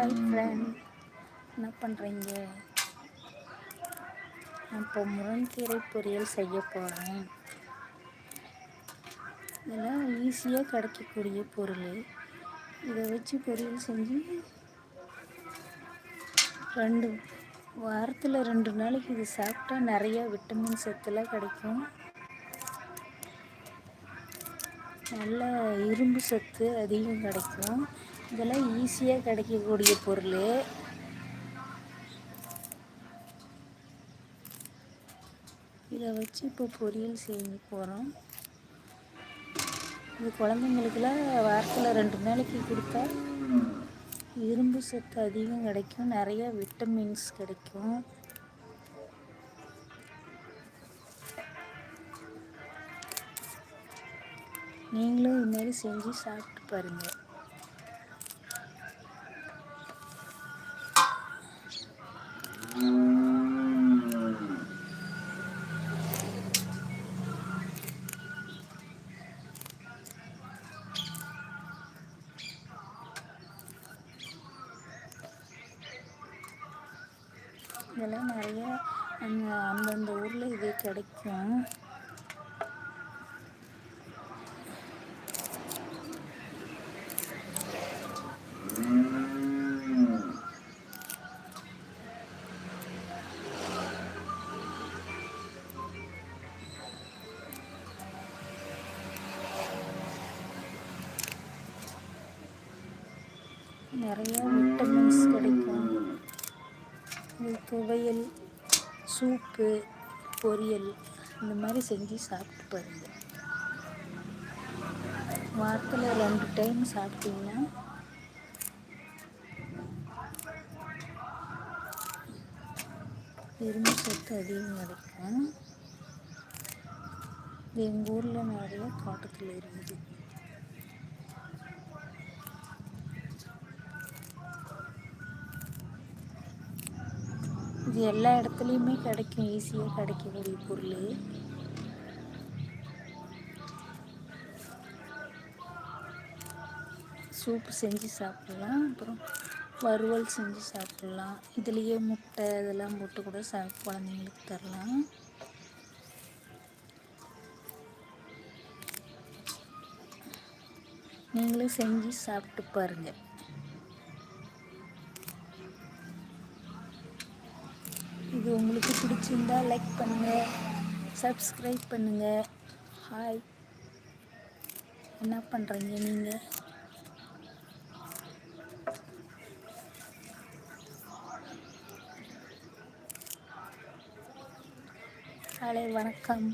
Hi friend என்ன பண்ணுறீங்க நான் இப்போ முருங்கீரை பொரியல் செய்ய போகிறேன் இதெல்லாம் ஈஸியாக கிடைக்கக்கூடிய பொருள். இதை வச்சு பொரியல் செஞ்சு ரெண்டு வாரத்தில் ரெண்டு நாளைக்கு இது சாப்பிட்டா நிறையா விட்டமின் சத்துலாம் கிடைக்கும். நல்ல இரும்பு சத்து அதிகம் கிடைக்கும். இதெல்லாம் ஈஸியாக கிடைக்கக்கூடிய பொருள். இதை வச்சு இப்போ பொரியல் செய்ய போகிறோம் இது குழந்தைங்களுக்கெல்லாம் வாரத்தில் ரெண்டு நாளைக்கு கொடுத்தா இரும்பு சத்து அதிகம் கிடைக்கும் நிறைய விட்டமின்ஸ் கிடைக்கும். நீங்களும் இதுமாரி செஞ்சு சாப்பிட்டு பாருங்கள் இதெல்லாம் நிறைய அந்த அந்தந்த ஊரில் இது கிடைக்கும். நிறைய விட்டமின்ஸ் கிடைக்கும். இது துவையல் சூப்பு பொரியல் இந்த மாதிரி செஞ்சு சாப்பிட்டு பாருங்க. வாரத்தில் ரெண்டு டைம் சாப்பிட்டீங்கன்னா இரும்பு சத்து அதிகம் கிடைக்கும். இது எங்கள் ஊரில் நிறைய தோட்டத்தில் இருக்குது. இது எல்லா இடத்துலையுமே கிடைக்கும். ஈஸியாக கிடைக்கக்கூடிய பொருள். சூப்பு செஞ்சு சாப்பிட்லாம். அப்புறம் வறுவல் செஞ்சு சாப்பிட்லாம். இதுலேயே முட்டை இதெல்லாம் போட்டு கூட சா குழந்தைங்களுக்கு தரலாம். நீங்களும் செஞ்சு சாப்பிட்டு பாருங்கள் இது உங்களுக்கு பிடிச்சிருந்தா லைக் பண்ணுங்கள் சப்ஸ்கிரைப் பண்ணுங்கள் ஹாய் என்ன பண்ணுறீங்க நீங்கள் ஹாலே வணக்கம்.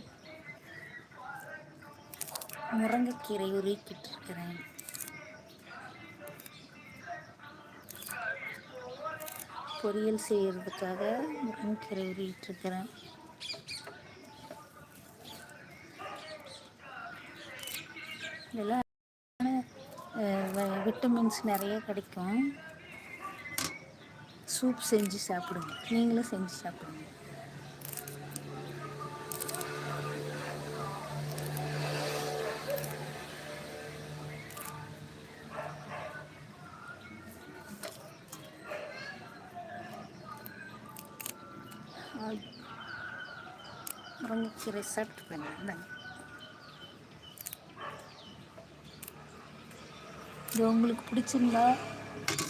முருங்கைக்கீரை உருக்கிட்டு இருக்கிறேன். பொரியல் செய்கிறதுக்காக முருங்கைக்கீரை உருவிட்டுருக்கிறேன். இதெல்லாம் விட்டமின்ஸ் நிறைய கிடைக்கும். சூப் செஞ்சு சாப்பிடுங்க. நீங்களும் செஞ்சு சாப்பிடுங்க. முருங்கைக்கீரை சாப்பிட்டு பண்ணேன் இது உங்களுக்கு பிடிச்சிருந்தா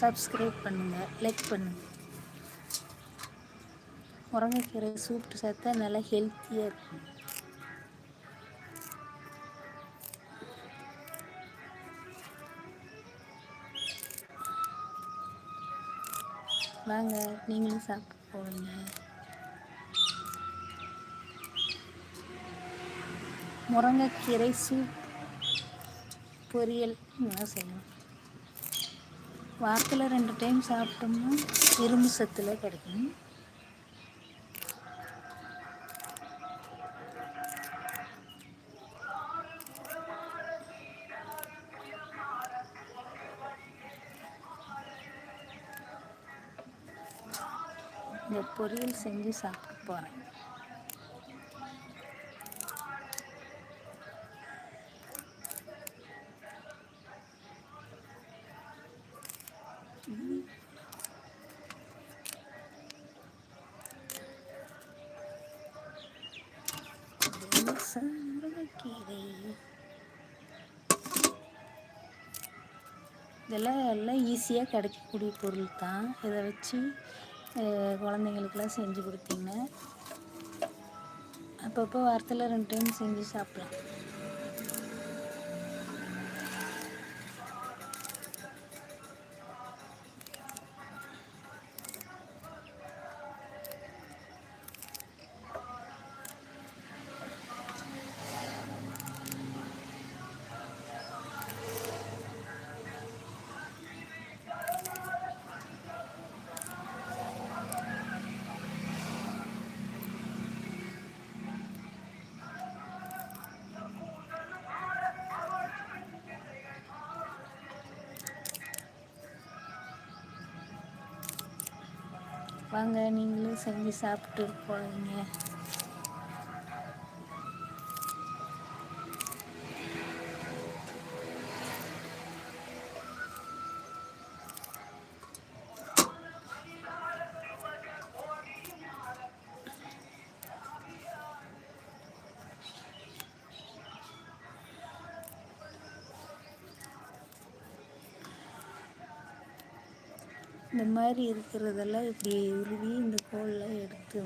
சப்ஸ்கிரைப் பண்ணுங்கள் லைக் பண்ணுங்கள் முருங்கைக்கீரை சூப்பிட்டு சேர்த்தா நல்லா ஹெல்த்தியாக இருக்கும். வாங்க நீங்களும் சாப்பிட்டு போவீங்க முருங்கைக்கீரை சூப் பொரியல் செய்யணும். வாரத்தில் ரெண்டு டைம் சாப்பிட்டோம்னா இரும்பு சத்தில் கிடைக்கும். இந்த பொரியல் செஞ்சு சாப்பிட்டு போகிறேன் ரசம் இதெல்லாம் எல்லாம் ஈஸியாக கிடைக்கக்கூடிய பொருள் தான் இதை வச்சு குழந்தைங்களுக்கெல்லாம் செஞ்சு கொடுத்தீங்க அப்பப்போ வாரத்தில் ரெண்டு டைம் செஞ்சு சாப்பிட்லாம். வாங்க நீங்களும் செஞ்சு சாப்பிட்டு போவீங்க இந்த மாதிரி இருக்கிறதெல்லாம் இப்படி உருவி இந்த கோல்லாம் எடுத்து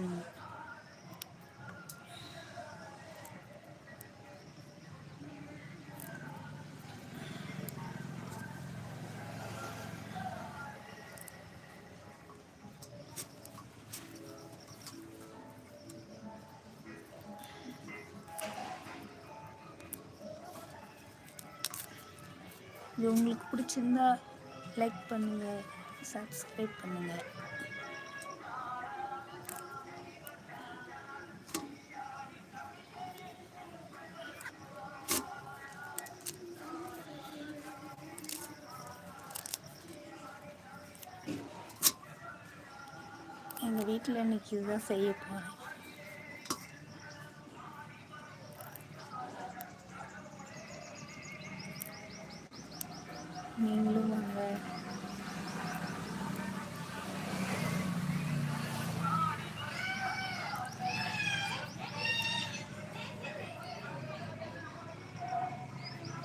இது உங்களுக்கு பிடிச்சிருந்தா லைக் பண்ணுங்கள் சப்ஸ்கிரைப் பண்ணுங்கள் எங்கள் வீட்டில் இன்னைக்கு இதுதான் செய்ய போகிறேன் நீங்களும் வாங்க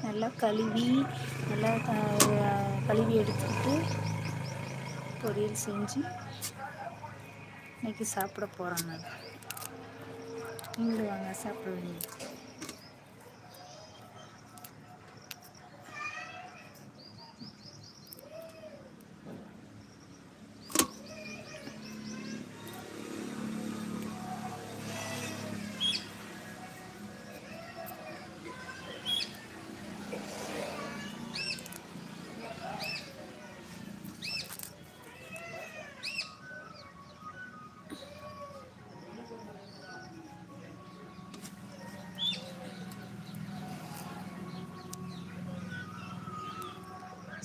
நல்லா கழுவி நல்லா கழுவி எடுத்துக்கிட்டு பொரியல் செஞ்சு இன்றைக்கி சாப்பிட போகிறாங்க நீங்களும் வாங்க வேண்டியது.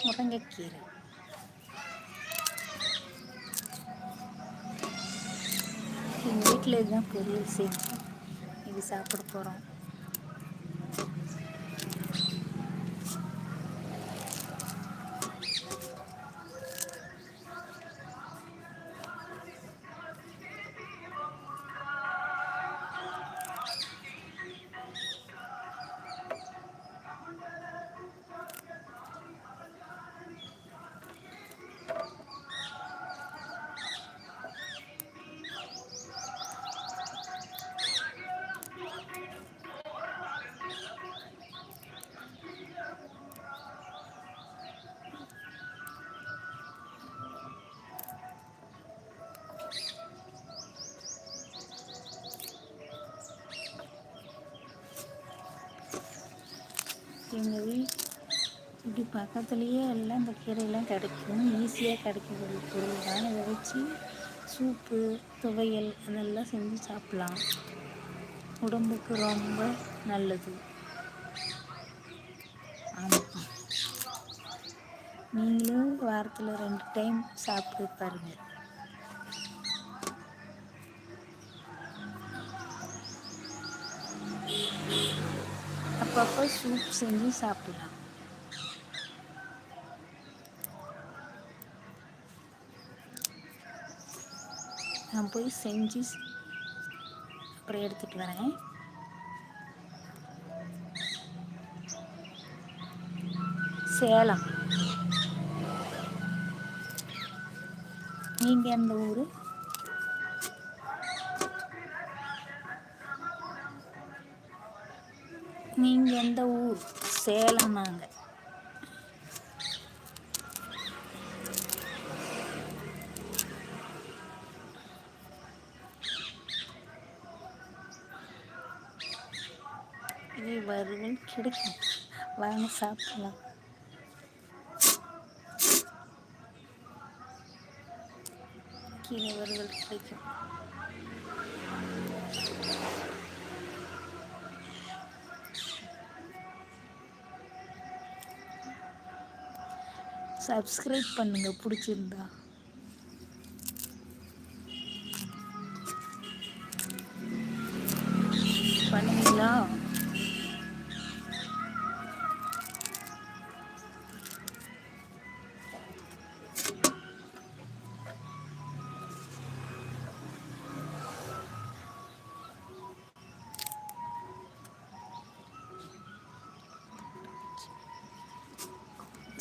முருங்கைக்கீரை. எங்கள் வீட்டில் இதுதான் பொரியல் செஞ்சு இது சாப்பிட போகிறோம் எங்கள் வீட் இப்படி பக்கத்துலேயே எல்லாம் இந்த கீரையெல்லாம் கிடைக்கும். ஈஸியாக கிடைக்கக்கூடிய பொருள் தான். இதை வச்சு சூப்பு துவையல் அதெல்லாம் செஞ்சு சாப்பிட்லாம். உடம்புக்கு ரொம்ப நல்லது. ஆமாம் நீங்களும் வாரத்தில் ரெண்டு டைம் சாப்பிட்டு பாருங்கள் அப்பப்போ சூப் செஞ்சு சாப்பிடலாம் நான் போய் செஞ்சு அப்புறம் எடுத்துகிட்டு வரேன். சேலம். நீங்கள் எந்த ஊர்? நீங்கள் எந்த ஊர்? சேலம் நாங்கள் வறுவல் கிடைக்கும். வாங்க சாப்பிடலாம். கீழே வறுவல் கிடைக்கும். சப்ஸ்கிரைப் பண்ணுங்க பிடிச்சிருந்தா. பண்ணுவீங்களா?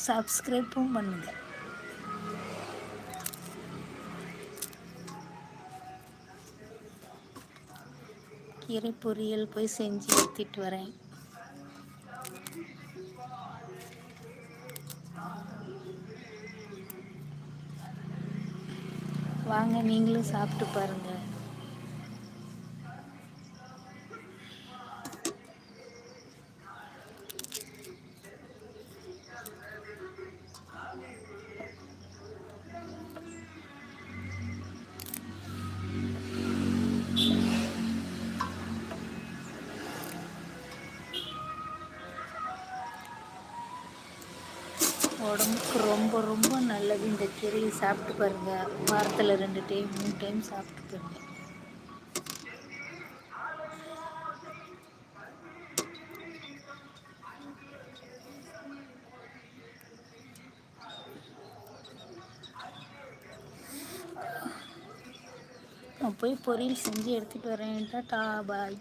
சப்ஸ்கிரைப்பும் பண்ணுங்கள் கீரை பொரியல் போய் செஞ்சு எடுத்துட்டு வரேன். வாங்க நீங்களும் சாப்பிட்டு பாருங்கள் உடம்புக்கு ரொம்ப ரொம்ப நல்லது. இந்த கீரையை சாப்பிட்டு பாருங்க. வாரத்தில் ரெண்டு டைம் மூணு டைம் சாப்பிட்டு பாருங்க. நான் போய் பொரியல் செஞ்சு எடுத்துகிட்டு வரேன் டாடா பாய்.